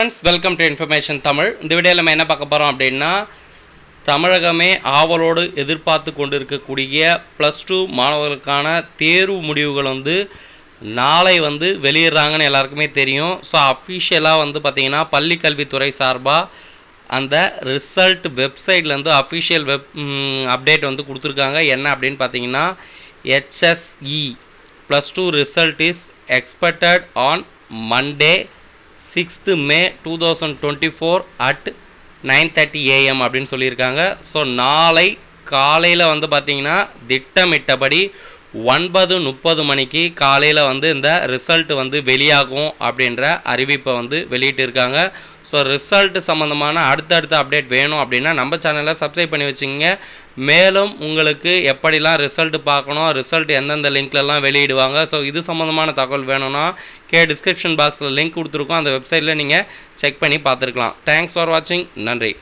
Friends welcome to information Tamil இந்த வீடியோவில் நம்ம என்ன பார்க்க போகிறோம் அப்படின்னா தமிழகமே ஆவலோடு எதிர்பார்த்து கொண்டு இருக்கக்கூடிய ப்ளஸ் டூ மாணவர்களுக்கான தேர்வு முடிவுகள் வந்து நாளை வந்து வெளியிடுறாங்கன்னு எல்லாருக்குமே தெரியும். ஸோ அஃபிஷியலாக வந்து பார்த்திங்கன்னா பள்ளி கல்வித்துறை சார்பாக அந்த ரிசல்ட் வெப்சைட்லேருந்து அஃபிஷியல் வெப் அப்டேட் வந்து கொடுத்துருக்காங்க. என்ன அப்படின்னு பார்த்தீங்கன்னா HSE plus two result is expected on Monday sixth May two thousand twenty four at nine thirty AM அப்படின்னு சொல்லியிருக்காங்க. ஸோ நாளை காலையில் வந்து பார்த்தீங்கன்னா திட்டமிட்டபடி ஒன்பது முப்பது மணிக்கு காலையில் வந்து இந்த ரிசல்ட் வந்து வெளியாகும் அப்படின்ற அறிவிப்பை வந்து வெளியிட்டிருக்காங்க. ஸோ ரிசல்ட் சம்மந்தமான அடுத்தடுத்த அப்டேட் வேணும் அப்படின்னா நம்ம சேனலை சப்ஸ்கிரைப் பண்ணி வச்சுங்க மேலும் உங்களுக்கு எப்படிலாம் ரிசல்ட் பார்க்கணும் ரிசல்ட் எந்தெந்த லிங்க்லலாம் வெளியிடுவாங்க. ஸோ இது சம்மந்தமான தகவல் வேணும்னா கே டிஸ்கிரிப்ஷன் பாக்ஸில் லிங்க் கொடுத்துருக்கோம். அந்த வெப்சைட்டில் நீங்கள் செக் பண்ணி பார்த்துருக்கலாம். தேங்க்ஸ் ஃபார் வாட்சிங் நன்றி.